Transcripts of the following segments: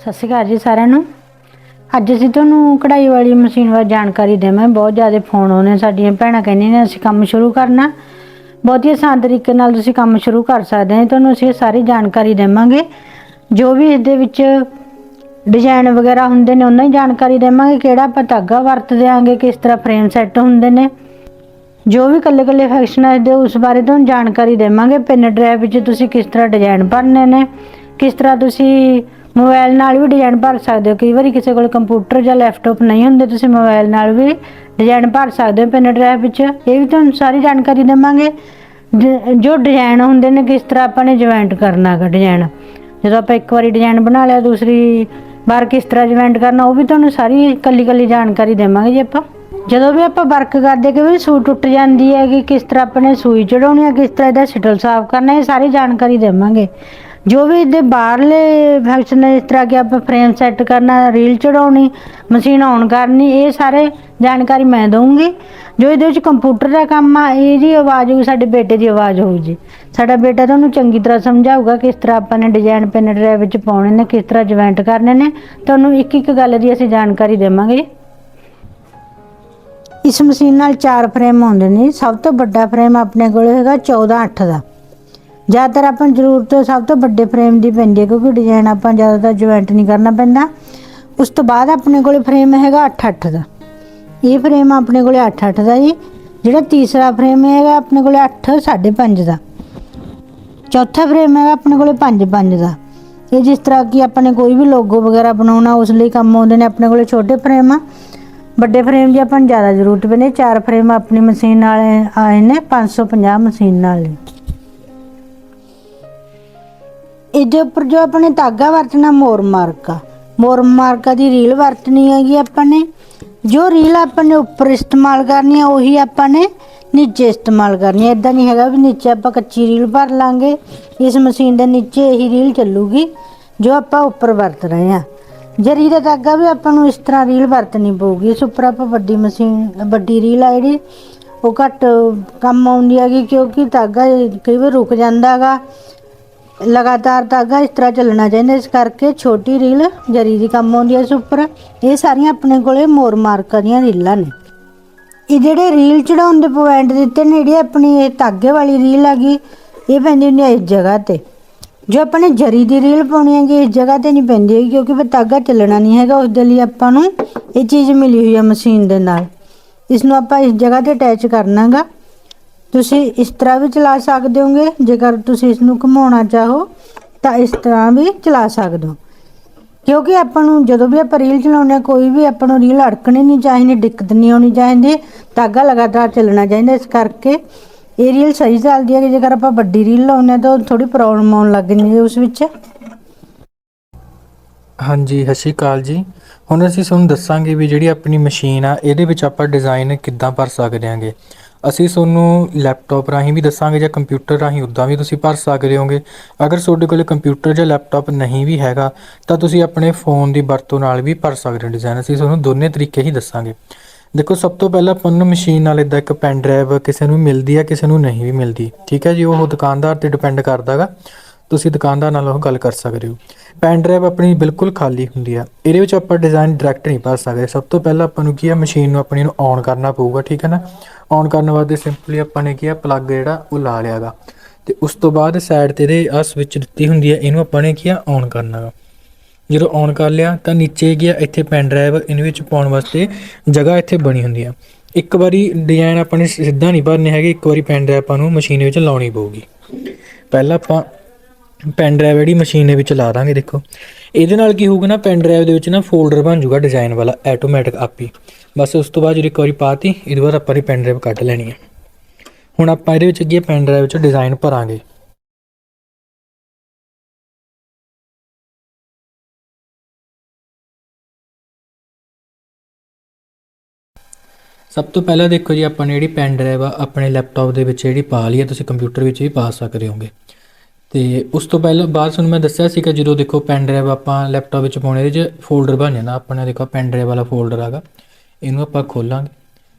ਸਤਿ ਸ਼੍ਰੀ ਅਕਾਲ ਜੀ ਸਾਰਿਆਂ ਨੂੰ। ਅੱਜ ਅਸੀਂ ਤੁਹਾਨੂੰ ਕਢਾਈ ਵਾਲੀ ਮਸ਼ੀਨ ਬਾਰੇ ਜਾਣਕਾਰੀ ਦੇਵਾਂ ਬਹੁਤ ਜ਼ਿਆਦਾ ਫੋਨ ਆਉਂਦੇ ਸਾਡੀਆਂ ਭੈਣਾਂ ਕਹਿੰਦੀਆਂ ਨੇ, ਅਸੀਂ ਕੰਮ ਸ਼ੁਰੂ ਕਰਨਾ। ਬਹੁਤ ਹੀ ਆਸਾਨ ਤਰੀਕੇ ਨਾਲ ਤੁਸੀਂ ਕੰਮ ਸ਼ੁਰੂ ਕਰ ਸਕਦੇ ਹੋ। ਤੁਹਾਨੂੰ ਅਸੀਂ ਇਹ ਸਾਰੀ ਜਾਣਕਾਰੀ ਦੇਵਾਂਗੇ। ਜੋ ਵੀ ਇਸ ਦੇ ਵਿੱਚ ਡਿਜ਼ਾਈਨ ਵਗੈਰਾ ਹੁੰਦੇ ਨੇ, ਉਹਨਾਂ ਦੀ ਜਾਣਕਾਰੀ ਦੇਵਾਂਗੇ। ਕਿਹੜਾ ਆਪਾਂ ਧਾਗਾ ਵਰਤਦੇ ਆਂਗੇ ਕਿਸ ਤਰ੍ਹਾਂ ਫਰੇਮ ਸੈੱਟ ਹੁੰਦੇ ਨੇ। ਜੋ ਵੀ ਕੱਲੇ ਕੱਲੇ ਫੰਕਸ਼ਨ ਹੈ ਦੇ ਉਸ ਬਾਰੇ ਤੁਹਾਨੂੰ ਜਾਣਕਾਰੀ ਦੇਵਾਂਗੇ। ਪਿੰਨ ਡਰਾਈਵ ਵਿੱਚ ਤੁਸੀਂ ਕਿਸ ਤਰ੍ਹਾਂ ਡਿਜ਼ਾਈਨ ਭਰਨੇ ਨੇ, ਕਿਸ ਤਰ੍ਹਾਂ ਤੁਸੀਂ ਮੋਬਾਈਲ ਨਾਲ ਵੀ ਡਿਜ਼ਾਈਨ ਭਰ ਸਕਦੇ ਹੋ। ਕਈ ਵਾਰੀ ਕਿਸੇ ਕੋਲ ਕੰਪਿਊਟਰ ਜਾਂ ਲੈਪਟਾਪ ਨਹੀਂ ਹੁੰਦੇ, ਤੁਸੀਂ ਮੋਬਾਈਲ ਨਾਲ ਵੀ ਡਿਜ਼ਾਈਨ ਭਰ ਸਕਦੇ ਹੋ। ਪਿੰਨ ਡਰਾਈਵ ਵਿੱਚ ਇਹ ਵੀ ਤੁਹਾਨੂੰ ਸਾਰੀ ਜਾਣਕਾਰੀ ਦੇਵਾਂਗੇ। ਜੋ ਡਿਜ਼ਾਈਨ ਹੁੰਦੇ ਨੇ, ਕਿਸ ਤਰ੍ਹਾਂ ਆਪਾਂ ਨੇ ਜੁਆਇੰਟ ਕਰਨਾ ਹੈਗਾ ਡਿਜ਼ਾਈਨ। ਜਦੋਂ ਆਪਾਂ ਇੱਕ ਵਾਰੀ ਡਿਜ਼ਾਈਨ ਬਣਾ ਲਿਆ, ਦੂਸਰੀ ਵਾਰ ਕਿਸ ਤਰ੍ਹਾਂ ਜੁਆਇੰਟ ਕਰਨਾ, ਉਹ ਵੀ ਤੁਹਾਨੂੰ ਸਾਰੀ ਕੱਲੀ ਕੱਲੀ ਜਾਣਕਾਰੀ ਦੇਵਾਂਗੇ ਜੀ ਆਪਾਂ। ਜਦੋਂ ਵੀ ਆਪਾਂ ਵਰਕ ਕਰਦੇ ਕਿ ਵੀ ਸੂਈ ਟੁੱਟ ਜਾਂਦੀ ਹੈ ਕਿ ਕਿਸ ਤਰ੍ਹਾਂ ਆਪਣੇ ਸੂਈ ਚੜਾਉਣੀ ਹੈ, ਕਿਸ ਤਰ੍ਹਾਂ ਇਹਦਾ ਸ਼ਟਲ ਸਾਫ਼ ਕਰਨਾ, ਇਹ ਸਾਰੀ ਜਾਣਕਾਰੀ ਦੇਵਾਂਗੇ। ਜੋ ਵੀ ਇਹਦੇ ਬਾਹਰਲੇ ਫੰਕਸ਼ਨ ਇਸ ਤਰ੍ਹਾਂ ਕਿ ਆਪਾਂ ਫਰੇਮ ਸੈੱਟ ਕਰਨਾ ਰੀਲ ਚੜਾਉਣੀ ਮਸ਼ੀਨ ਔਨ ਕਰਨੀ, ਇਹ ਸਾਰੇ ਜਾਣਕਾਰੀ ਮੈਂ ਦਊਂਗੀ। ਜੋ ਇਹਦੇ ਵਿੱਚ ਕੰਪਿਊਟਰ ਦਾ ਕੰਮ ਆ ਇਹਦੀ ਆਵਾਜ਼ ਹੋਊ ਸਾਡੇ ਬੇਟੇ ਦੀ ਆਵਾਜ਼ ਹੋਊ ਜੀ। ਸਾਡਾ ਬੇਟਾ ਤੁਹਾਨੂੰ ਚੰਗੀ ਤਰ੍ਹਾਂ ਸਮਝਾਊਗਾ ਕਿਸ ਤਰ੍ਹਾਂ ਆਪਾਂ ਨੇ ਡਿਜ਼ਾਈਨ ਪੈਨ ਡਰਾਈਵ ਵਿੱਚ ਪਾਉਣੇ ਨੇ, ਕਿਸ ਤਰ੍ਹਾਂ ਜੁਆਇੰਟ ਕਰਨੇ ਨੇ। ਤੁਹਾਨੂੰ ਇੱਕ ਇੱਕ ਗੱਲ ਦੀ ਅਸੀਂ ਜਾਣਕਾਰੀ ਦੇਵਾਂਗੇ ਇਸ ਮਸ਼ੀਨ ਨਾਲ ਚਾਰ ਫਰੇਮ ਆਉਂਦੇ ਨੇ ਸਭ ਤੋਂ ਵੱਡਾ ਫਰੇਮ ਆਪਣੇ ਕੋਲ ਹੈਗਾ 14 8 ਦਾ। ਜ਼ਿਆਦਾਤਰ ਆਪਾਂ ਨੂੰ ਜ਼ਰੂਰਤ ਸਭ ਤੋਂ ਵੱਡੇ ਫਰੇਮ ਦੀ ਪੈਂਦੀ ਹੈ, ਕਿਉਂਕਿ ਡਿਜ਼ਾਈਨ ਆਪਾਂ ਜ਼ਿਆਦਾਤਰ ਜੁਆਇੰਟ ਨਹੀਂ ਕਰਨਾ ਪੈਂਦਾ। ਉਸ ਤੋਂ ਬਾਅਦ ਆਪਣੇ ਕੋਲ ਫਰੇਮ ਹੈਗਾ 8 8 ਦਾ। ਇਹ ਫਰੇਮ ਆਪਣੇ ਕੋਲੇ 8 8 ਦਾ ਜੀ। ਜਿਹੜਾ ਤੀਸਰਾ ਫਰੇਮ ਹੈਗਾ ਆਪਣੇ ਕੋਲੇ 8 5.5 ਦਾ। ਚੌਥਾ ਫਰੇਮ ਹੈਗਾ ਆਪਣੇ ਕੋਲੇ 5 5 ਦਾ। ਇਹ ਜਿਸ ਤਰ੍ਹਾਂ ਕਿ ਆਪਾਂ ਕੋਈ ਵੀ ਲੋਗੋ ਵਗੈਰਾ ਬਣਾਉਣਾ, ਉਸ ਲਈ ਕੰਮ ਆਉਂਦੇ ਨੇ ਆਪਣੇ ਕੋਲੇ ਛੋਟੇ ਫਰੇਮ ਆ ਵੱਡੇ ਫਰੇਮ ਦੀ ਆਪਾਂ ਨੂੰ ਜ਼ਿਆਦਾ ਜ਼ਰੂਰਤ ਪੈਂਦੀ ਚਾਰ ਫਰੇਮ ਆਪਣੀ ਮਸ਼ੀਨ ਨਾਲ ਆਏ ਨੇ 550 ਮਸ਼ੀਨ ਨਾਲ। ਇਹਦੇ ਉੱਪਰ ਜੋ ਆਪਣੇ ਧਾਗਾ ਵਰਤਣਾ ਮੋਰ ਮਾਰਕਾ। ਮੋਰ ਮਾਰਕਾ ਦੀ ਰੀਲ ਵਰਤਣੀ ਹੈਗੀ ਆਪਾਂ ਨੇ। ਜੋ ਰੀਲ ਆਪਾਂ ਨੇ ਉੱਪਰ ਇਸਤੇਮਾਲ ਕਰਨੀ ਹੈ ਉਹੀ ਆਪਾਂ ਨੇ ਨੀਚੇ ਇਸਤੇਮਾਲ ਕਰਨੀ ਹੈ ਇਦਾਂ ਨਹੀਂ ਹੈਗਾ ਵੀ ਨੀਚੇ ਆਪਾਂ ਕੱਚੀ ਰੀਲ ਭਰ ਲਾਂਗੇ। ਇਸ ਮਸ਼ੀਨ ਦੇ ਨੀਚੇ ਇਹੀ ਰੀਲ ਚੱਲੂਗੀ, ਜੋ ਆਪਾਂ ਉੱਪਰ ਵਰਤ ਰਹੇ ਹਾਂ ਜਰੀ ਦਾ ਧਾਗਾ ਵੀ ਆਪਾਂ ਨੂੰ ਇਸ ਤਰ੍ਹਾਂ ਰੀਲ ਵਰਤਣੀ ਪਊਗੀ। ਇਸ ਉੱਪਰ ਆਪਾਂ ਵੱਡੀ ਮਸ਼ੀਨ, ਵੱਡੀ ਰੀਲ ਆ ਜਿਹੜੀ, ਉਹ ਘੱਟ ਕੰਮ ਆਉਂਦੀ ਹੈਗੀ ਕਿਉਂਕਿ ਧਾਗਾ ਕਈ ਵਾਰ ਰੁਕ ਜਾਂਦਾ ਹੈਗਾ। ਲਗਾਤਾਰ ਧਾਗਾ ਇਸ ਤਰ੍ਹਾਂ ਚੱਲਣਾ ਚਾਹੀਦਾ, ਇਸ ਕਰਕੇ ਛੋਟੀ ਰੀਲ ਜਰੀ ਦੀ ਕੰਮ ਆਉਂਦੀ ਹੈ ਇਸ ਉੱਪਰ। ਇਹ ਸਾਰੀਆਂ ਆਪਣੇ ਕੋਲੇ ਮੋਰ ਮਾਰਕਾ ਦੀਆਂ ਰੀਲਾਂ ਨੇ। ਇਹ ਜਿਹੜੇ ਰੀਲ ਚੜਾਉਣ ਦੇ ਪੁਆਇੰਟ ਦਿੱਤੇ ਨੇ, ਜਿਹੜੀ ਆਪਣੀ ਇਹ ਧਾਗੇ ਵਾਲੀ ਰੀਲ ਹੈਗੀ ਇਹ ਪੈਂਦੀ ਹੁੰਦੀ ਹੈ ਇਸ ਜਗ੍ਹਾ ਤੇ। ਜੋ ਆਪਾਂ ਨੇ ਜਰੀ ਦੀ ਰੀਲ ਪਾਉਣੀ ਹੈਗੀ, ਇਸ ਜਗ੍ਹਾ ਤੇ ਨਹੀਂ ਪੈਂਦੀ ਹੈਗੀ, ਕਿਉਂਕਿ ਫਿਰ ਧਾਗਾ ਚੱਲਣਾ ਨਹੀਂ ਹੈਗਾ, ਉਸ ਦੇ ਲਈ ਆਪਾਂ ਨੂੰ ਇਹ ਚੀਜ਼ ਮਿਲੀ ਹੋਈ ਹੈ ਮਸ਼ੀਨ ਦੇ ਨਾਲ। ਇਸ ਨੂੰ ਆਪਾਂ ਇਸ ਜਗ੍ਹਾ ਤੇ ਅਟੈਚ ਕਰਨਾਗਾ ਤੁਸੀਂ ਇਸ ਤਰ੍ਹਾਂ ਵੀ ਚਲਾ ਸਕਦੇ ਹੋਗੇ। ਜੇਕਰ ਤੁਸੀਂ ਇਸ ਨੂੰ ਘੁਮਾਉਣਾ ਚਾਹੋ, ਤਾਂ ਇਸ ਤਰ੍ਹਾਂ ਵੀ ਚਲਾ ਸਕਦੇ ਹੋ। ਕਿਉਂਕਿ ਆਪਾਂ ਨੂੰ ਜਦੋਂ ਵੀ ਆਪਾਂ ਰੀਲ ਚਲਾਉਂਦੇ ਹਾਂ, ਕੋਈ ਵੀ ਆਪਾਂ ਨੂੰ ਰੀਲ ਅੜਕਣੀ ਨਹੀਂ ਚਾਹੀਦੀ, ਦਿੱਕਤ ਨਹੀਂ ਆਉਣੀ ਚਾਹੀਦੀ, ਧਾਗਾ ਲਗਾਤਾਰ ਚੱਲਣਾ ਚਾਹੀਦਾ। ਇਸ ਕਰਕੇ ਇਹ ਰੀਲ ਸਹੀ ਚੱਲਦੀ ਹੈ ਕਿ ਜੇਕਰ ਆਪਾਂ ਵੱਡੀ ਰੀਲ ਲਾਉਂਦੇ ਆ ਤਾਂ ਥੋੜੀ ਪ੍ਰੋਬਲਮ ਆਉਣ ਲੱਗ ਜਾਂਦੀ ਹੈ ਉਸ ਵਿੱਚ। ਹਾਂਜੀ, ਸਤਿ ਸ਼੍ਰੀ ਅਕਾਲ ਜੀ। ਹੁਣ ਅਸੀਂ ਤੁਹਾਨੂੰ ਦੱਸਾਂਗੇ ਵੀ ਜਿਹੜੀ ਆਪਣੀ ਮਸ਼ੀਨ ਆ, ਇਹਦੇ ਵਿੱਚ ਆਪਾਂ ਡਿਜ਼ਾਈਨ ਕਿੱਦਾਂ ਭਰ ਸਕਦੇ ਹਾਂਗੇ। ਅਸੀਂ ਤੁਹਾਨੂੰ ਲੈਪਟਾਪ ਰਾਹੀਂ ਵੀ ਦੱਸਾਂਗੇ ਜਾਂ ਕੰਪਿਊਟਰ ਰਾਹੀਂ ਉੱਦਾਂ ਵੀ ਤੁਸੀਂ ਭਰ ਸਕਦੇ ਹੋਗੇ। ਅਗਰ ਤੁਹਾਡੇ ਕੋਲ ਕੰਪਿਊਟਰ ਜਾਂ ਲੈਪਟਾਪ ਨਹੀਂ ਵੀ ਹੈਗਾ, ਤਾਂ ਤੁਸੀਂ ਆਪਣੇ ਫੋਨ ਦੀ ਵਰਤੋਂ ਨਾਲ ਵੀ ਭਰ ਸਕਦੇ ਹੋ ਡਿਜ਼ਾਈਨ ਅਸੀਂ ਤੁਹਾਨੂੰ ਦੋਨੇ ਤਰੀਕੇ ਹੀ ਦੱਸਾਂਗੇ। ਦੇਖੋ, ਸਭ ਤੋਂ ਪਹਿਲਾਂ ਆਪਾਂ ਨੂੰ ਮਸ਼ੀਨ ਨਾਲ ਇਦਾਂ ਇੱਕ ਪੈਨ ਡਰਾਈਵ ਕਿਸੇ ਨੂੰ ਮਿਲਦੀ ਹੈ ਕਿਸੇ ਨੂੰ ਨਹੀਂ ਵੀ ਮਿਲਦੀ। ਠੀਕ ਹੈ ਜੀ, ਉਹ ਦੁਕਾਨਦਾਰ ਤੇ ਡਿਪੈਂਡ ਕਰਦਾਗਾ ਤੁਸੀਂ ਦੁਕਾਨਦਾਰ ਨਾਲ ਉਹ ਗੱਲ ਕਰ ਸਕਦੇ ਹੋ। ਪੈਨ ਡਰਾਈਵ ਆਪਣੀ ਬਿਲਕੁਲ ਖਾਲੀ ਹੁੰਦੀ ਆ। ਇਹਦੇ ਵਿੱਚ ਆਪਾਂ ਡਿਜ਼ਾਈਨ ਡਾਇਰੈਕਟ ਨਹੀਂ ਭਰ ਸਕਦੇ। ਸਭ ਤੋਂ ਪਹਿਲਾਂ ਆਪਾਂ ਨੂੰ ਕੀ ਆ ਮਸ਼ੀਨ ਨੂੰ ਆਪਣੀ ਨੂੰ ਔਨ ਕਰਨਾ ਪਊਗਾ, ਠੀਕ ਹੈ ਨਾ? ਔਨ ਕਰਨ ਵਾਸਤੇ ਸਿੰਪਲੀ ਆਪਾਂ ਨੇ ਕੀ ਆ ਪਲੱਗ ਜਿਹੜਾ ਉਹ ਲਾ ਲਿਆਗਾ ਤੇ ਉਸ ਤੋਂ ਬਾਅਦ ਸਾਈਡ ਤੇ ਇਹਦੇ ਆ ਸਵਿਚ ਦਿੱਤੀ ਹੁੰਦੀ ਹੈ ਇਹਨੂੰ ਆਪਾਂ ਨੇ ਕੀ ਆ ਔਨ ਕਰਨਾ ਗਾ। ਜਦੋਂ ਔਨ ਕਰ ਲਿਆ, ਤਾਂ ਨੀਚੇ ਗਿਆ ਇੱਥੇ ਪੈਨ ਡਰਾਈਵ ਇਹਨੂੰ ਵਿੱਚ ਪਾਉਣ ਵਾਸਤੇ ਜਗ੍ਹਾ ਇੱਥੇ ਬਣੀ ਹੁੰਦੀ ਆ। ਇੱਕ ਵਾਰੀ ਡਿਜ਼ਾਈਨ ਆਪਾਂ ਨੇ ਸਿੱਧਾ ਨਹੀਂ ਭਰਨੇ ਹੈਗੇ, ਇੱਕ ਵਾਰੀ ਪੈਨ ਡਰਾਈਵ ਆਪਾਂ ਨੂੰ ਮਸ਼ੀਨ ਵਿੱਚ ਲਾਉਣੀ ਪਊਗੀ। ਪਹਿਲਾਂ ਆਪਾਂ ਪੈਨ ਡਰਾਈਵ ਜਿਹੜੀ ਮਸ਼ੀਨ ਦੇ ਵਿੱਚ ਲਾ ਦਾਂਗੇ, ਦੇਖੋ। ਇਹਦੇ ਨਾਲ ਕੀ ਹੋਊਗਾ ਨਾ ਪੈਨ ਡਰਾਈਵ ਦੇ ਵਿੱਚ ਨਾ ਫੋਲਡਰ ਬਣ ਜਾਊਗਾ ਡਿਜ਼ਾਈਨ ਵਾਲਾ ਆਟੋਮੈਟਿਕ ਆਪ ਹੀ। ਬਸ ਉਸ ਤੋਂ ਬਾਅਦ ਜਿਹੜੀ ਇੱਕ ਵਾਰੀ ਪਾਤੀ, ਇਹਦੇ ਬਾਅਦ ਆਪਾਂ ਨੇ ਪੈਨ ਡਰਾਈਵ ਕੱਢ ਲੈਣੀ ਹੈ। ਹੁਣ ਆਪਾਂ ਇਹਦੇ ਵਿੱਚ ਅੱਗੇ ਪੈਨ ਡਰਾਈਵ 'ਚ ਡਿਜ਼ਾਈਨ ਭਰਾਂਗੇ। ਸਭ ਤੋਂ ਪਹਿਲਾਂ ਦੇਖੋ ਜੀ, ਆਪਾਂ ਨੇ ਜਿਹੜੀ ਪੈਨ ਡਰਾਈਵ ਆ, ਆਪਣੇ ਲੈਪਟਾਪ ਦੇ ਵਿੱਚ ਜਿਹੜੀ ਪਾ ਲਈ ਹੈ, ਤੁਸੀਂ ਕੰਪਿਊਟਰ ਵਿੱਚ ਵੀ ਪਾ ਸਕਦੇ ਹੋਗੇ। ਤੇ ਉਸ ਤੋਂ ਪਹਿਲਾਂ, ਬਾਅਦ ਤੁਹਾਨੂੰ ਮੈਂ ਦੱਸਿਆ ਸੀਗਾ, ਜਦੋਂ ਦੇਖੋ ਪੈਨ ਡਰਾਈਵ ਆਪਾਂ ਲੈਪਟਾਪ ਵਿੱਚ ਪਾਉਣੇ, ਇਹਦੇ 'ਚ ਫੋਲਡਰ ਬਣ ਜਾਂਦਾ। ਆਪਣਾ ਦੇਖੋ ਪੈਨ ਡਰਾਈਵ ਵਾਲਾ ਫੋਲਡਰ ਹੈਗਾ। ਇਹਨੂੰ ਆਪਾਂ ਖੋਲਾਂਗੇ।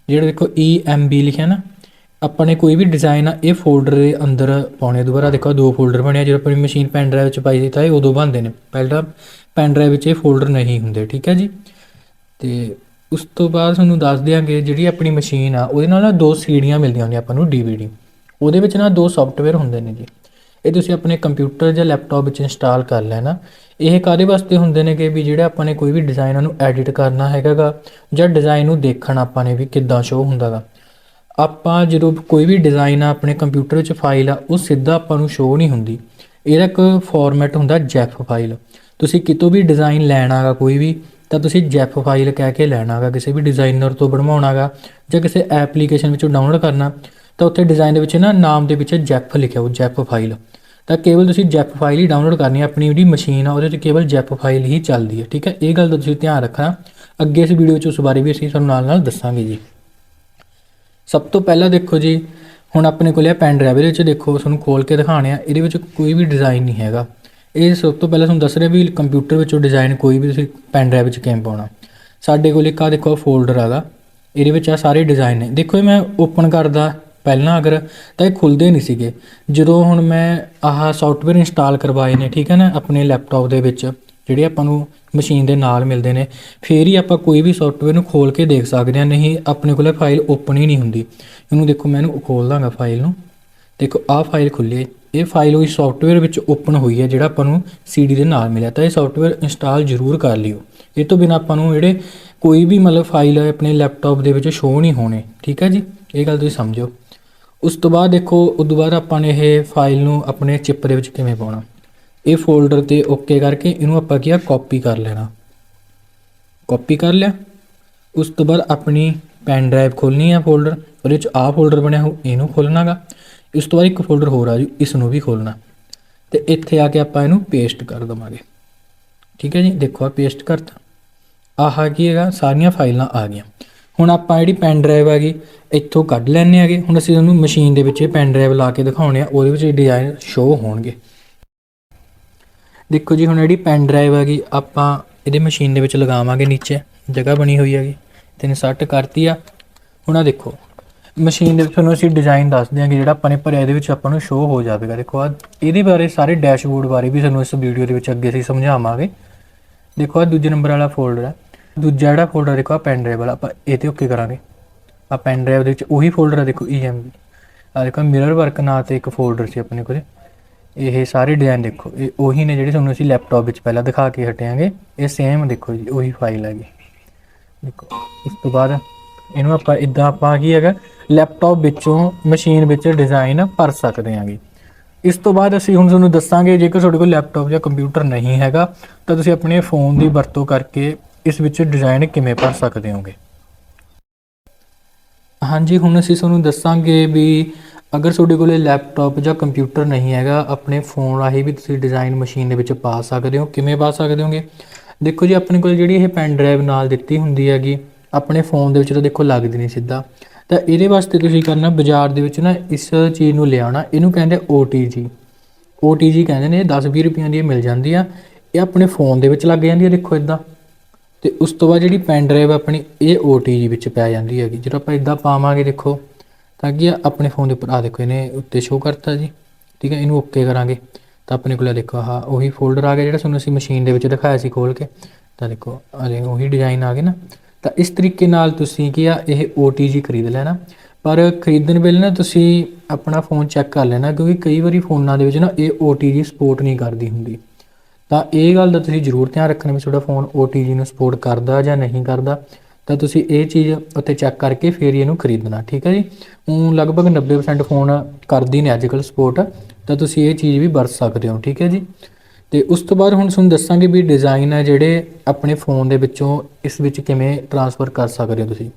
ਜਿਹੜਾ ਦੇਖੋ EMB ਲਿਖਿਆ ਨਾ, ਆਪਾਂ ਨੇ ਕੋਈ ਵੀ ਡਿਜ਼ਾਈਨ ਆ, ਇਹ ਫੋਲਡਰ ਦੇ ਅੰਦਰ ਪਾਉਣੇ। ਦੁਬਾਰਾ ਦੇਖੋ ਦੋ ਫੋਲਡਰ ਬਣਿਆ ਜਦੋਂ ਆਪਣੀ ਮਸ਼ੀਨ ਪੈਨ ਡਰਾਈਵ ਵਿੱਚ ਪਾਈ ਸੀ ਤਾਂ ਇਹ ਉਦੋਂ ਬਣਦੇ ਨੇ। ਪਹਿਲਾਂ ਪੈਨ ਡਰਾਈਵ ਵਿੱਚ ਇਹ ਫੋਲਡਰ ਨਹੀਂ ਹੁੰਦੇ, ਠੀਕ ਹੈ ਜੀ? ਤੇ ਉਸ ਤੋਂ ਬਾਅਦ ਤੁਹਾਨੂੰ ਦੱਸ ਦਿਆਂਗੇ, ਜਿਹੜੀ ਆਪਣੀ ਮਸ਼ੀਨ ਆ, ਉਹਦੇ ਨਾਲ ਨਾ ਦੋ ਸੀੜੀਆਂ ਮਿਲਦੀਆਂ ਹੁੰਦੀਆਂ ਆਪਾਂ ਨੂੰ DVD ਉਹਦੇ ਵਿੱਚ ਨਾ ਦੋ ਸੌਫਟਵੇਅਰ ਹੁੰਦੇ ਨੇ ਜੀ। ਇਹ ਤੁਸੀਂ ਆਪਣੇ ਕੰਪਿਊਟਰ ਜਾਂ ਲੈਪਟਾਪ ਵਿੱਚ ਇੰਸਟਾਲ ਕਰ ਲੈਣਾ। ਇਹ ਕਾਦੇ ਵਾਸਤੇ ਹੁੰਦੇ ਨੇ ਕਿ ਵੀ ਜਿਹੜਾ ਆਪਾਂ ਨੇ ਕੋਈ ਵੀ ਡਿਜ਼ਾਈਨ ਉਹਨੂੰ ਐਡਿਟ ਕਰਨਾ ਹੈਗਾਗਾ ਜਾਂ ਡਿਜ਼ਾਈਨ ਨੂੰ ਦੇਖਣਾ ਆਪਾਂ ਨੇ ਵੀ ਕਿੱਦਾਂ ਸ਼ੋ ਹੁੰਦਾਗਾ। ਆਪਾਂ ਜਦੋਂ ਕੋਈ ਵੀ ਡਿਜ਼ਾਈਨ ਆ ਆਪਣੇ ਕੰਪਿਊਟਰ ਵਿੱਚ ਫਾਈਲ ਆ, ਉਹ ਸਿੱਧਾ ਆਪਾਂ ਨੂੰ ਸ਼ੋ ਨਹੀਂ ਹੁੰਦੀ। ਇਹਦਾ ਇੱਕ ਫਾਰਮੈਟ ਹੁੰਦਾ ਜੈਫ ਫਾਈਲ ਤੁਸੀਂ ਕਿਤੋਂ ਵੀ ਡਿਜ਼ਾਈਨ ਲੈਣਾਗਾ ਕੋਈ ਵੀ, ਤਾਂ ਤੁਸੀਂ ਜੈਫ ਫਾਈਲ ਕਹਿ ਕੇ ਲੈਣਾਗਾ, ਕਿਸੇ ਵੀ ਡਿਜ਼ਾਈਨਰ ਤੋਂ ਬਣਵਾਉਣਾਗਾ ਜਾਂ ਕਿਸੇ ਐਪਲੀਕੇਸ਼ਨ ਵਿੱਚੋਂ ਡਾਊਨਲੋਡ ਕਰਨਾ। ਤਾਂ ਉੱਥੇ ਡਿਜ਼ਾਈਨ ਦੇ ਵਿੱਚ ਨਾ ਨਾਮ ਦੇ ਵਿੱਚ ਜੈਫ ਲਿਖਿਆ ਉਹ ਜੈਫ ਫਾਈਲ ਤਾਂ ਕੇਵਲ ਤੁਸੀਂ ਜੈਪ ਫਾਈਲ ਹੀ ਡਾਊਨਲੋਡ ਕਰਨੀ ਹੈ, ਆਪਣੀ ਜਿਹੜੀ ਮਸ਼ੀਨ ਆ, ਉਹਦੇ ਤੇ ਕੇਵਲ ਜੈਪ ਫਾਈਲ ਹੀ ਚੱਲਦੀ ਹੈ, ਠੀਕ ਹੈ? ਇਹ ਗੱਲ ਦਾ ਤੁਸੀਂ ਧਿਆਨ ਰੱਖਣਾ। ਅੱਗੇ ਇਸ ਵੀਡੀਓ 'ਚ ਉਸ ਬਾਰੇ ਵੀ ਅਸੀਂ ਤੁਹਾਨੂੰ ਨਾਲ ਨਾਲ ਦੱਸਾਂਗੇ ਜੀ। ਸਭ ਤੋਂ ਪਹਿਲਾਂ ਦੇਖੋ ਜੀ, ਹੁਣ ਆਪਣੇ ਕੋਲ ਇਹ ਪੈਨ ਡਰਾਈਵ ਇਹਦੇ ਵਿੱਚ ਦੇਖੋ, ਤੁਹਾਨੂੰ ਖੋਲ ਕੇ ਦਿਖਾਣੇ ਆ, ਇਹਦੇ ਵਿੱਚ ਕੋਈ ਵੀ ਡਿਜ਼ਾਈਨ ਨਹੀਂ ਹੈਗਾ। ਇਹ ਸਭ ਤੋਂ ਪਹਿਲਾਂ ਤੁਹਾਨੂੰ ਦੱਸ ਰਿਹਾ ਵੀ ਕੰਪਿਊਟਰ ਵਿੱਚੋਂ ਡਿਜ਼ਾਈਨ ਕੋਈ ਵੀ ਤੁਸੀਂ ਪੈਨ ਡਰਾਈਵ ਵਿੱਚ ਕਿਵੇਂ ਪਾਉਣਾ। ਸਾਡੇ ਕੋਲ ਇੱਕ ਆ ਦੇਖੋ ਫੋਲਡਰ ਹੈਗਾ ਇਹਦੇ। ਵਿੱਚ ਆ ਸਾਰੇ ਡਿਜ਼ਾਈਨ ਨੇ। ਦੇਖੋ ਇਹ ਮੈਂ ਓਪਨ ਕਰਦਾ ਪਹਿਲਾਂ ਅਗਰ ਤਾਂ ਇਹ ਖੁੱਲਦੇ ਨਹੀਂ ਸੀਗੇ। ਜਦੋਂ ਹੁਣ ਮੈਂ ਆਹ ਸੌਫਟਵੇਅਰ ਇੰਸਟਾਲ ਕਰਵਾਏ ਨੇ, ਠੀਕ ਹੈ ਨਾ, ਆਪਣੇ ਲੈਪਟਾਪ ਦੇ ਵਿੱਚ, ਜਿਹੜੇ ਆਪਾਂ ਨੂੰ ਮਸ਼ੀਨ ਦੇ ਨਾਲ ਮਿਲਦੇ ਨੇ, ਫੇਰ ਹੀ ਆਪਾਂ ਕੋਈ ਵੀ ਸੌਫਟਵੇਅਰ ਨੂੰ ਖੋਲ ਕੇ ਦੇਖ ਸਕਦੇ ਹਾਂ, ਨਹੀਂ ਆਪਣੇ ਕੋਲੇ ਫਾਈਲ ਓਪਨ ਹੀ ਨਹੀਂ ਹੁੰਦੀ। ਇਹਨੂੰ ਦੇਖੋ, ਮੈਂ ਇਹਨੂੰ ਖੋਲ ਦਾਂਗਾ ਫਾਈਲ ਨੂੰ। ਦੇਖੋ, ਆਹ ਫਾਈਲ ਖੁੱਲੀ ਹੈ। ਇਹ ਫਾਈਲ ਉਹੀ ਸੌਫਟਵੇਅਰ ਵਿੱਚ ਓਪਨ ਹੋਈ ਹੈ, ਜਿਹੜਾ ਆਪਾਂ ਨੂੰ CD ਦੇ ਨਾਲ ਮਿਲਿਆ। ਤਾਂ ਇਹ ਸੌਫਟਵੇਅਰ ਇੰਸਟਾਲ ਜ਼ਰੂਰ ਕਰ ਲਿਓ। ਇਹ ਤੋਂ ਬਿਨਾ ਆਪਾਂ ਨੂੰ ਜਿਹੜੇ ਕੋਈ ਵੀ ਮਤਲਬ ਫਾਈਲ ਆਪਣੇ ਲੈਪਟਾਪ ਦੇ ਵਿੱਚ ਸ਼ੋ ਨਹੀਂ ਹੋਣੇ, ਠੀਕ ਹੈ ਜੀ? ਇਹ ਗੱਲ ਤੁਸੀਂ ਸਮਝੋ। ਉਸ ਤੋਂ ਬਾਅਦ ਦੇਖੋ, ਉਸ ਤੋਂ ਬਾਅਦ ਆਪਾਂ ਨੇ ਇਹ ਫਾਈਲ ਨੂੰ ਆਪਣੇ ਚਿੱਪ ਦੇ ਵਿੱਚ ਕਿਵੇਂ ਪਾਉਣਾ। ਇਹ ਫੋਲਡਰ ਤੇ ਓਕੇ ਕਰਕੇ ਇਹਨੂੰ ਆਪਾਂ ਕੀ ਆ ਕਾਪੀ ਕਰ ਲੈਣਾ। ਕਾਪੀ ਕਰ ਲਿਆ। ਉਸ ਤੋਂ ਬਾਅਦ ਆਪਣੀ ਪੈਨ ਡਰਾਈਵ ਖੋਲਣੀ ਆ ਫੋਲਡਰ ਉਹਦੇ ਵਿੱਚ ਆਹ ਫੋਲਡਰ ਬਣਿਆ ਹੋ ਇਹਨੂੰ ਖੋਲਣਾਗਾ ਇਸ ਤੋਂ ਬਾਅਦ ਇੱਕ ਫੋਲਡਰ ਹੋਰ ਆ ਜੂ ਇਸ ਨੂੰ ਵੀ ਖੋਲਣਾ ਤੇ ਇੱਥੇ ਆ ਕੇ ਆਪਾਂ ਇਹਨੂੰ ਪੇਸਟ ਕਰ ਦਵਾਂਗੇ। ਠੀਕ ਹੈ ਜੀ? ਦੇਖੋ ਆ ਪੇਸਟ ਕਰਤਾ। ਆਹ ਕੀ ਹੈਗਾ? ਸਾਰੀਆਂ ਫਾਈਲਾਂ ਆ ਗਈਆਂ। ਹੁਣ ਆਪਾਂ ਜਿਹੜੀ ਪੈਨ ਡਰਾਈਵ ਹੈਗੀ, ਇੱਥੋਂ ਕੱਢ ਲੈਣੇ ਹੈਗੇ। ਹੁਣ ਅਸੀਂ ਤੁਹਾਨੂੰ ਮਸ਼ੀਨ ਦੇ ਵਿੱਚ ਇਹ ਪੈਨ ਡਰਾਈਵ ਲਾ ਕੇ ਦਿਖਾਉਣੇ ਆ, ਉਹਦੇ ਵਿੱਚ ਡਿਜ਼ਾਈਨ ਸ਼ੋ ਹੋਣਗੇ। ਦੇਖੋ ਜੀ, ਹੁਣ ਜਿਹੜੀ ਪੈਨ ਡਰਾਈਵ ਹੈਗੀ, ਆਪਾਂ ਇਹਦੇ ਮਸ਼ੀਨ ਦੇ ਵਿੱਚ ਲਗਾਵਾਂਗੇ ਨੀਚੇ। ਜਗ੍ਹਾ ਬਣੀ ਹੋਈ ਹੈਗੀ, ਤੇ ਸੈੱਟ ਕਰਤੀ ਆ। ਹੁਣ ਆ ਦੇਖੋ ਮਸ਼ੀਨ ਦੇ ਵਿੱਚ ਤੁਹਾਨੂੰ ਅਸੀਂ ਡਿਜ਼ਾਈਨ ਦੱਸ ਦਿਆਂਗੇ, ਜਿਹੜਾ ਆਪਾਂ ਨੇ ਭਰਿਆ ਇਹਦੇ ਵਿੱਚ ਆਪਾਂ ਨੂੰ ਸ਼ੋਅ ਹੋ ਜਾਵੇਗਾ। ਦੇਖੋ ਆ ਇਹਦੇ ਬਾਰੇ ਸਾਰੇ ਡੈਸ਼ਬੋਰਡ ਬਾਰੇ ਵੀ ਤੁਹਾਨੂੰ ਇਸ ਵੀਡੀਓ ਦੇ ਵਿੱਚ ਅੱਗੇ ਅਸੀਂ ਸਮਝਾਵਾਂਗੇ। ਦੇਖੋ ਆ ਦੂਜੇ ਨੰਬਰ ਵਾਲਾ ਫੋਲਡਰ ਹੈ ਦੂਜਾ ਜਿਹੜਾ ਫੋਲਡਰ ਦੇਖੋ ਆ ਪੈਨ ਡਰਾਈਵ ਵਾਲਾ, ਆਪਾਂ ਇਹ ਤੇ ਓਕੇ ਕਰਾਂਗੇ। ਆ ਪੈਨ ਡਰਾਈਵ ਦੇ ਵਿੱਚ ਉਹੀ ਫੋਲਡਰ ਆ, ਦੇਖੋ EMB ਆ ਦੇਖੋ ਮਿਰਰ ਵਰਕ ਨਾਂ ਤੇ ਇੱਕ ਫੋਲਡਰ ਸੀ ਆਪਣੇ ਕੋਲੇ। ਇਹ ਸਾਰੇ ਡਿਜ਼ਾਈਨ ਦੇਖੋ, ਇਹ ਉਹੀ ਨੇ ਜਿਹੜੇ ਤੁਹਾਨੂੰ ਅਸੀਂ ਲੈਪਟਾਪ ਵਿੱਚ ਪਹਿਲਾਂ ਦਿਖਾ ਕੇ ਹਟਿਆਂਗੇ। ਇਹ ਸੇਮ ਦੇਖੋ ਜੀ, ਉਹੀ ਫਾਈਲ ਹੈਗੀ। ਦੇਖੋ, ਉਸ ਤੋਂ ਬਾਅਦ ਇਹਨੂੰ ਆਪਾਂ ਇਦਾਂ ਆਪਾਂ ਕੀ ਹੈਗਾ ਲੈਪਟਾਪ ਵਿੱਚੋਂ ਮਸ਼ੀਨ ਵਿੱਚ ਡਿਜ਼ਾਈਨ ਭਰ ਸਕਦੇ ਹਾਂਗੇ। ਇਸ ਤੋਂ ਬਾਅਦ ਅਸੀਂ ਹੁਣ ਤੁਹਾਨੂੰ ਦੱਸਾਂਗੇ, ਜੇਕਰ ਤੁਹਾਡੇ ਕੋਲ ਲੈਪਟਾਪ ਜਾਂ ਕੰਪਿਊਟਰ ਨਹੀਂ ਹੈਗਾ, ਤਾਂ ਤੁਸੀਂ ਆਪਣੇ ਫੋਨ ਦੀ ਵਰਤੋਂ ਕਰਕੇ ਇਸ ਵਿੱਚ ਡਿਜ਼ਾਈਨ ਕਿਵੇਂ ਭਰ ਸਕਦੇ ਹੋਗੇ? ਹਾਂਜੀ, ਹੁਣ ਅਸੀਂ ਤੁਹਾਨੂੰ ਦੱਸਾਂਗੇ ਵੀ ਅਗਰ ਤੁਹਾਡੇ ਕੋਲੇ ਲੈਪਟਾਪ ਜਾਂ ਕੰਪਿਊਟਰ ਨਹੀਂ ਹੈਗਾ, ਆਪਣੇ ਫੋਨ ਰਾਹੀਂ ਵੀ ਤੁਸੀਂ ਡਿਜ਼ਾਈਨ ਮਸ਼ੀਨ ਦੇ ਵਿੱਚ ਪਾ ਸਕਦੇ ਹੋ। ਕਿਵੇਂ ਪਾ ਸਕਦੇ ਹੋਗੇ? ਦੇਖੋ ਜੀ, ਆਪਣੇ ਕੋਲ ਜਿਹੜੀ ਇਹ ਪੈਨ ਡਰਾਈਵ ਨਾਲ ਦਿੱਤੀ ਹੁੰਦੀ ਹੈਗੀ, ਆਪਣੇ ਫੋਨ ਦੇ ਵਿੱਚ ਤਾਂ ਦੇਖੋ ਲੱਗਦੀ ਨਹੀਂ ਸਿੱਧਾ। ਤਾਂ ਇਹਦੇ ਵਾਸਤੇ ਤੁਸੀਂ ਕਰਨਾ, ਬਾਜ਼ਾਰ ਦੇ ਵਿੱਚ ਨਾ ਇਸ ਚੀਜ਼ ਨੂੰ ਲਿਆਉਣਾ, ਇਹਨੂੰ ਕਹਿੰਦੇ OTG OTG ਕਹਿੰਦੇ ਨੇ ਇਹ 10-20 ਰੁਪਈਆਂ ਦੀ ਇਹ ਮਿਲ ਜਾਂਦੀ ਆ। ਇਹ ਆਪਣੇ ਫੋਨ ਦੇ ਵਿੱਚ ਲੱਗ ਜਾਂਦੀ ਹੈ ਦੇਖੋ ਇਦਾਂ ਤੇ ਉਸ ਤੋਂ ਬਾਅਦ ਜਿਹੜੀ ਪੈਨ ਡਰਾਈਵ ਆਪਣੀ, ਇਹ OTG ਵਿੱਚ ਪੈ ਜਾਂਦੀ ਹੈਗੀ। ਜਦੋਂ ਆਪਾਂ ਇਦਾਂ ਪਾਵਾਂਗੇ ਦੇਖੋ, ਤਾਂ ਕਿ ਆ, ਆਪਣੇ ਫੋਨ ਦੇ ਉੱਪਰ ਆ ਦੇਖੋ, ਇਹਨੇ ਉੱਤੇ ਸ਼ੋ ਕਰਤਾ ਜੀ, ਠੀਕ ਹੈ ਇਹਨੂੰ ਓਕੇ ਕਰਾਂਗੇ। ਤਾਂ ਆਪਣੇ ਕੋਲ ਦੇਖੋ, ਆਹ ਉਹੀ ਫੋਲਡਰ ਆ ਗਿਆ ਜਿਹੜਾ ਤੁਹਾਨੂੰ ਅਸੀਂ ਮਸ਼ੀਨ ਦੇ ਵਿੱਚ ਦਿਖਾਇਆ ਸੀ ਖੋਲ ਕੇ। ਤਾਂ ਦੇਖੋ ਆ ਉਹੀ ਡਿਜ਼ਾਈਨ ਆ ਗਏ ਨਾ। ਤਾਂ ਇਸ ਤਰੀਕੇ ਨਾਲ ਤੁਸੀਂ ਕੀ ਆ, ਇਹ OTG ਖਰੀਦ ਲੈਣਾ। ਪਰ ਖਰੀਦਣ ਵੇਲੇ ਨਾ ਤੁਸੀਂ ਆਪਣਾ ਫੋਨ ਚੈੱਕ ਕਰ ਲੈਣਾ, ਕਿਉਂਕਿ ਕਈ ਵਾਰੀ ਫੋਨਾਂ ਦੇ ਵਿੱਚ ਨਾ ਇਹ OTG ਸਪੋਰਟ ਨਹੀਂ ਕਰਦੀ ਹੁੰਦੀ। ਤਾਂ ਇਹ ਗੱਲ ਦਾ ਤੁਸੀਂ ਜ਼ਰੂਰ ਧਿਆਨ ਰੱਖਣਾ ਵੀ ਤੁਹਾਡਾ ਫੋਨ OTG ਨੂੰ ਸਪੋਰਟ ਕਰਦਾ ਜਾਂ ਨਹੀਂ ਕਰਦਾ। ਤਾਂ ਤੁਸੀਂ ਇਹ ਚੀਜ਼ ਉੱਤੇ ਚੈੱਕ ਕਰਕੇ ਫਿਰ ਇਹਨੂੰ ਖਰੀਦਣਾ, ਠੀਕ ਹੈ ਜੀ? ਉਹ ਲਗਭਗ 90% ਫੋਨ ਕਰਦੀ ਨੇ ਅੱਜਕੱਲ ਸਪੋਰਟ ਤਾਂ ਤੁਸੀਂ ਇਹ ਚੀਜ਼ ਵੀ ਵਰਤ ਸਕਦੇ ਹੋ, ਠੀਕ ਹੈ ਜੀ? ਤੇ ਉਸ ਤੋਂ ਬਾਅਦ ਹੁਣ ਤੁਹਾਨੂੰ ਦੱਸਾਂਗੇ ਵੀ ਡਿਜ਼ਾਈਨ ਹੈ ਜਿਹੜੇ ਆਪਣੇ ਫੋਨ ਦੇ ਵਿੱਚੋਂ ਇਸ ਵਿੱਚ ਕਿਵੇਂ ਟਰਾਂਸਫਰ ਕਰ ਸਕਦੇ ਹੋ ਤੁਸੀਂ।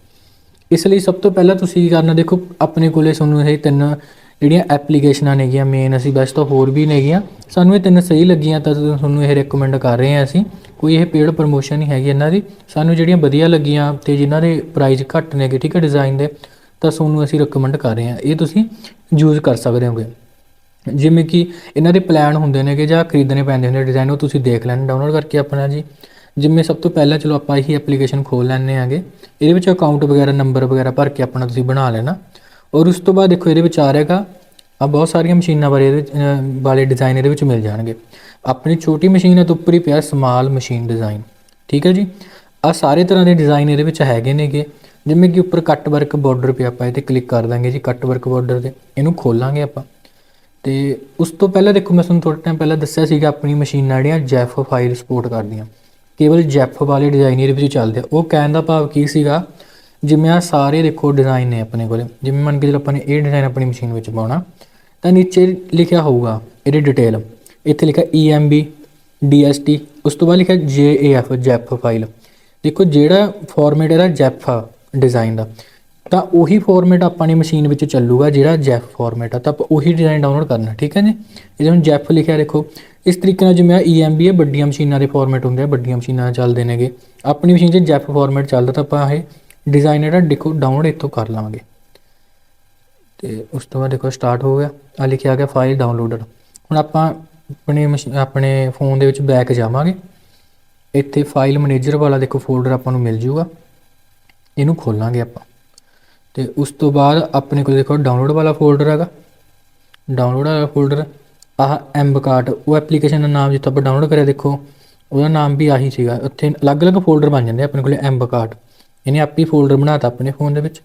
ਇਸ ਲਈ ਸਭ ਤੋਂ ਪਹਿਲਾਂ ਤੁਸੀਂ ਕੀ ਕਰਨਾ, ਦੇਖੋ, ਆਪਣੇ ਕੋਲੇ ਤੁਹਾਨੂੰ ਇਹ ਤਿੰਨ ਜਿਹੜੀਆਂ ਐਪਲੀਕੇਸ਼ਨਾਂ ਨੇਗੀਆਂ ਮੇਨ ਅਸੀਂ ਬੈਸਟ ਤਾਂ ਹੋਰ ਵੀ ਨੇਗੀਆਂ। ਸਾਨੂੰ ਇਹ ਤਿੰਨ ਸਹੀ ਲੱਗੀਆਂ ਤਾਂ ਤੁਹਾਨੂੰ ਇਹ ਰეკਮੈਂਡ ਕਰ ਰਹੇ ਹਾਂ ਅਸੀਂ। ਕੋਈ ਇਹ ਪੇਡ ਪ੍ਰੋਮੋਸ਼ਨ ਨਹੀਂ ਹੈਗੀ ਇਹਨਾਂ ਦੀ। ਸਾਨੂੰ ਜਿਹੜੀਆਂ ਵਧੀਆ ਲੱਗੀਆਂ ਤੇ ਜਿਨ੍ਹਾਂ ਦੇ ਪ੍ਰਾਈਜ਼ ਘੱਟ ਨੇਗੇ, ਠੀਕ ਹੈ ਡਿਜ਼ਾਈਨ ਦੇ, ਤਾਂ ਤੁਹਾਨੂੰ ਅਸੀਂ ਰეკਮੈਂਡ ਕਰ ਰਹੇ ਹਾਂ। ਇਹ ਤੁਸੀਂ ਯੂਜ਼ ਕਰ ਸਕਦੇ ਹੋਗੇ। ਜਿਵੇਂ ਕਿ ਇਹਨਾਂ ਦੇ ਪਲਾਨ ਹੁੰਦੇ ਨੇਗੇ ਜਾਂ ਖਰੀਦਣੇ ਪੈਂਦੇ ਹੁੰਦੇ ਡਿਜ਼ਾਈਨ ਉਹ ਤੁਸੀਂ ਦੇਖ ਲੈਣਾ ਡਾਊਨਲੋਡ ਕਰਕੇ ਆਪਣਾ ਜੀ। ਜਿਵੇਂ ਸਭ ਤੋਂ ਪਹਿਲਾਂ ਚਲੋ ਆਪਾਂ ਇਹੀ ਐਪਲੀਕੇਸ਼ਨ ਖੋਲ ਲੈਣੇ ਆਗੇ ਇਹਦੇ ਵਿੱਚ ਅਕਾਊਂਟ ਵਗੈਰਾ ਨੰਬਰ ਵਗੈਰਾ ਭਰ ਕੇ ਆਪਣਾ ਤੁਸੀਂ ਬਣਾ ਲੈਣਾ। ਔਰ ਉਸ ਤੋਂ ਬਾਅਦ ਦੇਖੋ ਇਹਦੇ ਵਿੱਚ ਆ ਰਿਹਾਗਾ ਆ ਬਹੁਤ ਸਾਰੀਆਂ ਮਸ਼ੀਨਾਂ ਬਾਰੇ ਇਹਦੇ ਵਿੱਚ, ਵਾਲੇ ਡਿਜ਼ਾਈਨ ਇਹਦੇ ਵਿੱਚ ਮਿਲ ਜਾਣਗੇ। ਆਪਣੀ ਛੋਟੀ ਮਸ਼ੀਨ ਹੈ ਤੋਂ ਉੱਪਰ ਹੀ ਪਿਆ ਸਮਾਲ ਮਸ਼ੀਨ ਡਿਜ਼ਾਈਨ ਠੀਕ ਹੈ ਜੀ? ਆ ਸਾਰੇ ਤਰ੍ਹਾਂ ਦੇ ਡਿਜ਼ਾਈਨ ਇਹਦੇ ਵਿੱਚ ਹੈਗੇ ਨੇਗੇ ਜਿਵੇਂ ਕਿ ਉੱਪਰ ਕੱਟ ਵਰਕ ਬਾਰਡਰ ਪਿਆ ਆਪਾਂ ਇਹ ਤੇ ਕਲਿੱਕ ਕਰ ਦਾਂਗੇ ਜੀ ਕੱਟ ਵਰਕ ਬਾਰਡਰ ਤੇ ਇਹਨੂੰ ਖੋਲਾਂਗੇ ਆਪਾਂ। ਤੇ ਉਸ ਤੋਂ ਪਹਿਲਾਂ ਦੇਖੋ ਮੈਂ ਤੁਹਾਨੂੰ ਥੋੜਾ ਟਾਈਮ ਪਹਿਲਾਂ ਦੱਸਿਆ ਸੀਗਾ ਆਪਣੀ ਮਸ਼ੀਨਾਂ ਜਿਹੜੀਆਂ ਜੈਫ ਫਾਈਲ ਸਪੋਰਟ ਕਰਦੀਆਂ। ਕੇਵਲ ਜੈਫ ਵਾਲੇ ਡਿਜ਼ਾਈਨ ਇਹਦੇ ਵਿੱਚ ਚੱਲਦੇ ਆ। ਉਹ ਕਹਿਣ ਦਾ ਭਾਵ ਕੀ ਸੀਗਾ? ਜਿਵੇਂ ਆ ਸਾਰੇ ਦੇਖੋ ਡਿਜ਼ਾਈਨ ਨੇ ਆਪਣੇ ਕੋਲੇ। ਜਿਵੇਂ ਮੰਨ ਕੇ ਚਲੋ ਆਪਾਂ ਨੇ ਇਹ ਡਿਜ਼ਾਈਨ ਆਪਣੀ ਮਸ਼ੀਨ ਵਿੱਚ ਪਾਉਣਾ, ਤਾਂ ਨੀਚੇ ਲਿਖਿਆ ਹੋਊਗਾ ਇਹਦੀ ਡਿਟੇਲ ਇੱਥੇ ਲਿਖਿਆ E EMB DST ਉਸ ਤੋਂ ਬਾਅਦ ਲਿਖਿਆ JAF ਜੈਫ ਫਾਈਲ ਦੇਖੋ ਜਿਹੜਾ ਫਾਰਮੈਟ ਇਹਦਾ ਜੈਫ ਆ ਡਿਜ਼ਾਈਨ ਦਾ। ਤਾਂ ਉਹੀ ਫਾਰਮੈਟ ਆਪਾਂ ਨੇ ਮਸ਼ੀਨ ਵਿੱਚ ਚੱਲੂਗਾ, ਜਿਹੜਾ ਜੈਫ ਫਾਰਮੈਟ ਆ। ਤਾਂ ਆਪਾਂ ਉਹੀ ਡਿਜ਼ਾਈਨ ਡਾਊਨਲੋਡ ਕਰਨਾ, ਠੀਕ ਹੈ ਜੀ? ਇਹਦੇ ਵਿੱਚ ਜੈਫ ਲਿਖਿਆ ਦੇਖੋ। ਇਸ ਤਰੀਕੇ ਨਾਲ ਜਿਵੇਂ EMB ਹੈ ਵੱਡੀਆਂ ਮਸ਼ੀਨਾਂ ਦੇ ਫਾਰਮੈਟ ਹੁੰਦੇ ਆ, ਵੱਡੀਆਂ ਮਸ਼ੀਨਾਂ 'ਚ ਚੱਲਦੇ ਨੇਗੇ। ਆਪਣੀ ਮਸ਼ੀਨ 'ਚ ਜੈਫ ਫਾਰਮੈਟ ਚੱਲਦਾ ਤਾਂ ਆਪਾਂ ਇਹ ਡਿਜ਼ਾਈਨ ਜਿਹੜਾ ਦੇਖੋ ਡਾਊਨਲੋਡ ਇੱਥੋਂ ਕਰ ਲਵਾਂਗੇ ਤੇ ਉਸ ਤੋਂ ਬਾਅਦ ਦੇਖੋ ਸਟਾਰਟ ਹੋ ਗਿਆ। ਆ ਲਿਖਿਆ ਗਿਆ ਫਾਈਲ ਡਾਊਨਲੋਡਡ ਹੁਣ ਆਪਾਂ ਆਪਣੇ ਮਸ਼ੀ- ਆਪਣੇ ਫੋਨ ਦੇ ਵਿੱਚ ਬੈਕ ਜਾਵਾਂਗੇ। ਇੱਥੇ ਫਾਈਲ ਮੈਨੇਜਰ ਵਾਲਾ ਦੇਖੋ ਫੋਲਡਰ ਆਪਾਂ ਨੂੰ ਮਿਲ ਜੂਗਾ। ਇਹਨੂੰ ਖੋਲਾਂਗੇ ਆਪਾਂ। ਤੇ ਉਸ ਤੋਂ ਬਾਅਦ ਆਪਣੇ ਕੋਲ ਦੇਖੋ ਡਾਊਨਲੋਡ ਵਾਲਾ ਫੋਲਡਰ ਹੈਗਾ। ਡਾਊਨਲੋਡ ਵਾਲਾ ਫੋਲਡਰ ਆਹ ਐਮਬ ਕਾਰਟ ਉਹ ਐਪਲੀਕੇਸ਼ਨ ਦਾ ਨਾਮ ਜਿੱਥੋਂ ਆਪਾਂ ਡਾਊਨਲੋਡ ਕਰਿਆ ਦੇਖੋ, ਉਹਦਾ ਨਾਮ ਵੀ ਆਹੀ ਸੀਗਾ। ਉੱਥੇ ਅਲੱਗ-ਅਲੱਗ ਫੋਲਡਰ ਬਣ ਜਾਂਦੇ ਆਪਣੇ ਕੋਲੇ ਐਮਬ ਕਾਰਟ ਇਹਨੇ ਆਪੇ ਹੀ ਫੋਲਡਰ ਬਣਾਤਾ ਆਪਣੇ ਫੋਨ ਦੇ ਵਿੱਚ।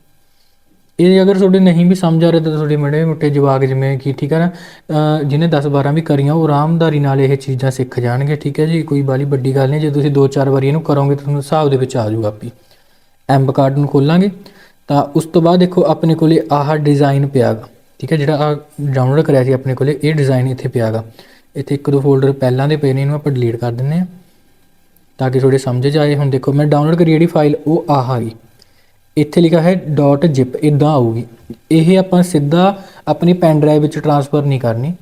ਇਹ ਅਗਰ ਤੁਹਾਡੇ ਨਹੀਂ ਵੀ ਸਮਝ ਆ ਰਿਹਾ ਤਾਂ ਤੁਹਾਡੇ ਮੜੇ ਮੁੱਟੇ ਜਵਾਕ ਜਿਵੇਂ ਕਿ ਠੀਕ ਹੈ ਨਾ ਜਿਹਨੇ 10 12 ਵੀ ਕਰੀਆਂ, ਉਹ ਆਰਾਮਦਾਰੀ ਨਾਲ ਇਹ ਚੀਜ਼ਾਂ ਸਿੱਖ ਜਾਣਗੇ, ਠੀਕ ਹੈ ਜੀ। ਕੋਈ ਬਾਲੀ ਵੱਡੀ ਗੱਲ ਨਹੀਂ, ਜੇ ਤੁਸੀਂ 2-4 ਵਾਰੀ ਇਹਨੂੰ ਕਰੋਗੇ ਤਾਂ ਤੁਹਾਨੂੰ ਹਿਸਾਬ ਦੇ ਵਿੱਚ ਆ ਜਾਊਗਾ ਆਪੀ ਐਮਬ ਕਾਰਡ ਨੂੰ ਖੋਲਾਂਗੇ, ਤਾਂ ਉਸ ਤੋਂ ਬਾਅਦ ਦੇਖੋ ਆਪਣੇ ਕੋਲੇ ਆਹ ਡਿਜ਼ਾਈਨ ਪਿਆਗਾ, ਠੀਕ ਹੈ ਜਿਹੜਾ ਆ ਡਾਊਨਲੋਡ ਕਰਿਆ ਸੀ ਆਪਣੇ ਕੋਲੇ, ਇਹ ਡਿਜ਼ਾਈਨ ਇੱਥੇ ਪਿਆਗਾ। ਇੱਥੇ ਇੱਕ ਦੋ ਫੋਲਡਰ ਪਹਿਲਾਂ ਦੇ ਪਏ ਨੇ, ਇਹਨੂੰ ਆਪਾਂ ਡਿਲੀਟ ਕਰ ਦਿੰਨੇ ਆ ਤਾਂ ਕਿ ਥੋੜੇ ਸਮਝ ਚ ਆਏ ਹੁਣ ਦੇਖੋ, ਮੈਂ ਡਾਊਨਲੋਡ ਕਰੀ ਜਿਹੜੀ ਫਾਈਲ ਉਹ ਆਹ ਆ ਗਈ। ਇੱਥੇ ਲਿਖਿਆ ਹੈ .zip ਇਦਾਂ ਆਊਗੀ। ਇਹ ਆਪਾਂ ਸਿੱਧਾ ਆਪਣੀ ਪੈਨ ਡਰਾਈਵ ਵਿੱਚ ਟਰਾਂਸਫਰ ਨਹੀਂ ਕਰਨੀ।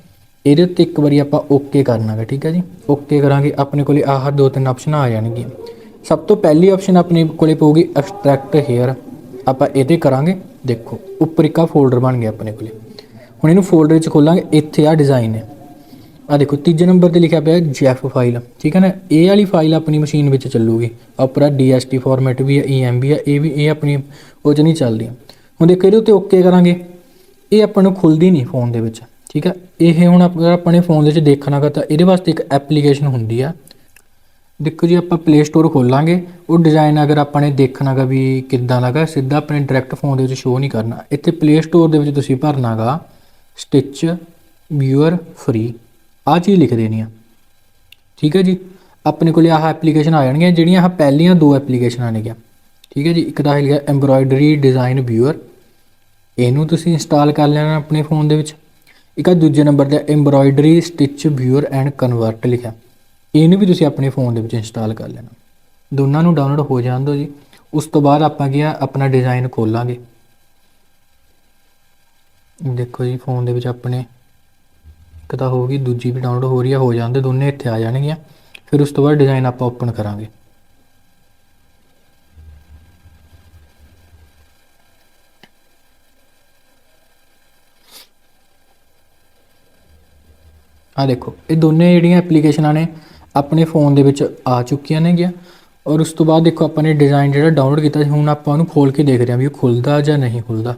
ਇਹਦੇ ਉੱਤੇ ਇੱਕ ਵਾਰੀ ਆਪਾਂ ਓਕੇ ਕਰਨਾਗਾ, ਠੀਕ ਹੈ ਜੀ? ਓਕੇ ਕਰਾਂਗੇ, ਆਪਣੇ ਕੋਲੇ ਆਹ ਦੋ ਤਿੰਨ ਆਪਸ਼ਨ ਆ ਜਾਣਗੀਆਂ ਸਭ ਤੋਂ ਪਹਿਲੀ ਆਪਸ਼ਨ ਆਪਣੇ ਕੋਲੇ ਪਊਗੀ ਐਕਸਟ੍ਰੈਕਟ ਹੇਅਰ ਆਪਾਂ ਇਹਦੇ ਕਰਾਂਗੇ, ਦੇਖੋ, ਉੱਪਰ ਇੱਕ ਆ ਫੋਲਡਰ ਬਣ ਗਿਆ ਆਪਣੇ ਕੋਲੇ। ਹੁਣ ਇਹਨੂੰ ਫੋਲਡਰ ਵਿੱਚ ਖੋਲਾਂਗੇ, ਇੱਥੇ ਆ ਡਿਜ਼ਾਈਨ ਹੈ। ਆ ਦੇਖੋ, ਤੀਜੇ ਨੰਬਰ ਤੇ ਲਿਖਿਆ ਪਿਆ ਜੈਫ ਫਾਈਲ। ਠੀਕ ਹੈ ਨਾ? ਇਹ ਵਾਲੀ ਫਾਈਲ ਆਪਣੀ ਮਸ਼ੀਨ ਵਿੱਚ ਚੱਲੂਗੀ। ਆਪਰਾ DST ਫਾਰਮੈਟ ਵੀ ਹੈ EMB ਹੈ ਇਹ ਵੀ, ਇਹ ਆਪਣੀ ਉਹ 'ਚ ਨਹੀਂ ਚੱਲਦੀ ਹੁਣ ਦੇਖੋ, ਇਹਦੇ ਉੱਤੇ ਓਕੇ ਕਰਾਂਗੇ। ਇਹ ਆਪਾਂ ਨੂੰ ਖੁੱਲਦੀ ਨਹੀਂ ਫੋਨ ਦੇ ਵਿੱਚ। ਠੀਕ ਹੈ? ਇਹ ਹੁਣ ਆਪਾਂ ਆਪਣੇ ਫੋਨ ਦੇ ਵਿੱਚ ਦੇਖਣਾਗਾ ਤਾਂ ਇਹਦੇ ਵਾਸਤੇ ਇੱਕ ਐਪਲੀਕੇਸ਼ਨ ਹੁੰਦੀ ਆ। ਦੇਖੋ ਜੀ, ਆਪਾਂ ਪਲੇ ਸਟੋਰ ਖੋਲਾਂਗੇ। ਉਹ ਡਿਜ਼ਾਈਨ ਅਗਰ ਆਪਾਂ ਨੇ ਦੇਖਣਾਗਾ ਵੀ ਕਿੱਦਾਂ ਲੱਗਾ ਸਿੱਧਾ ਆਪਣੇ ਡਾਇਰੈਕਟ ਫੋਨ ਦੇ ਵਿੱਚ ਸ਼ੋਅ ਨਹੀਂ ਕਰਨਾ। ਇੱਥੇ ਪਲੇ ਸਟੋਰ ਦੇ ਵਿੱਚ ਤੁਸੀਂ ਭਰਨਾਗਾ ਸਟਿਚ ਵਿਊਅਰ ਫ੍ਰੀ ਆ ਚੀਜ਼ ਲਿਖ ਦੇਣੀ ਆ। ਠੀਕ ਹੈ ਜੀ? ਆਪਣੇ ਕੋਲੇ ਆਹ ਐਪਲੀਕੇਸ਼ਨ ਆ ਜਾਣਗੀਆਂ, ਜਿਹੜੀਆਂ ਆਹ ਪਹਿਲੀਆਂ ਦੋ ਐਪਲੀਕੇਸ਼ਨਾਂ ਨੇਗੀਆਂ। ਠੀਕ ਹੈ ਜੀ? ਇੱਕ ਤਾਂ ਹੈ ਲਿਖਿਆ ਐਮਬਰਾਇਡਰੀ ਡਿਜ਼ਾਈਨ ਵਿਊਅਰ ਇਹਨੂੰ ਤੁਸੀਂ ਇੰਸਟਾਲ ਕਰ ਲੈਣਾ ਆਪਣੇ ਫੋਨ ਦੇ ਵਿੱਚ। ਇੱਕ ਆ ਦੂਜੇ ਨੰਬਰ ਤੇ embroidery stitch viewer and convert ਲਿਖਿਆ। ਇਹਨੂੰ ਵੀ ਤੁਸੀਂ ਆਪਣੇ ਫੋਨ ਦੇ ਵਿੱਚ ਇੰਸਟਾਲ ਕਰ ਲੈਣਾ। ਦੋਨਾਂ ਨੂੰ ਡਾਊਨਲੋਡ ਹੋ ਜਾਣ ਦਿਓ ਜੀ। ਉਸ ਤੋਂ ਬਾਅਦ ਆਪਾਂ ਕੀ ਆ, ਆਪਣਾ ਡਿਜ਼ਾਈਨ ਖੋਲਾਂਗੇ। ਦੇਖੋ ਜੀ ਫੋਨ ਦੇ ਵਿੱਚ ਆਪਣੇ ਇੱਕ ਤਾਂ ਹੋਊਗੀ, ਦੂਜੀ ਵੀ ਡਾਊਨਲੋਡ ਹੋ ਰਹੀ ਆ, ਹੋ ਜਾਂਦੇ ਦੋਨੇ ਇੱਥੇ ਆ ਜਾਣਗੀਆਂ। ਫਿਰ ਉਸ ਤੋਂ ਬਾਅਦ ਡਿਜ਼ਾਈਨ ਆਪਾਂ ਓਪਨ ਕਰਾਂਗੇ। ਆ ਦੇਖੋ, ਇਹ ਦੋਨੇ ਜਿਹੜੀਆਂ ਐਪਲੀਕੇਸ਼ਨਾਂ ਨੇ ਆਪਣੇ ਫੋਨ ਦੇ ਵਿੱਚ ਆ ਚੁੱਕੀਆਂ ਨੇ ਨੇਗੀਆਂ। ਔਰ ਉਸ ਤੋਂ ਬਾਅਦ ਦੇਖੋ, ਆਪਾਂ ਨੇ ਡਿਜ਼ਾਈਨ ਜਿਹੜਾ ਡਾਊਨਲੋਡ ਕੀਤਾ ਸੀ, ਹੁਣ ਆਪਾਂ ਉਹਨੂੰ ਖੋਲ ਕੇ ਦੇਖ ਰਹੇ ਹਾਂ ਵੀ ਉਹ ਖੁੱਲਦਾ ਜਾਂ ਨਹੀਂ ਖੁੱਲਦਾ।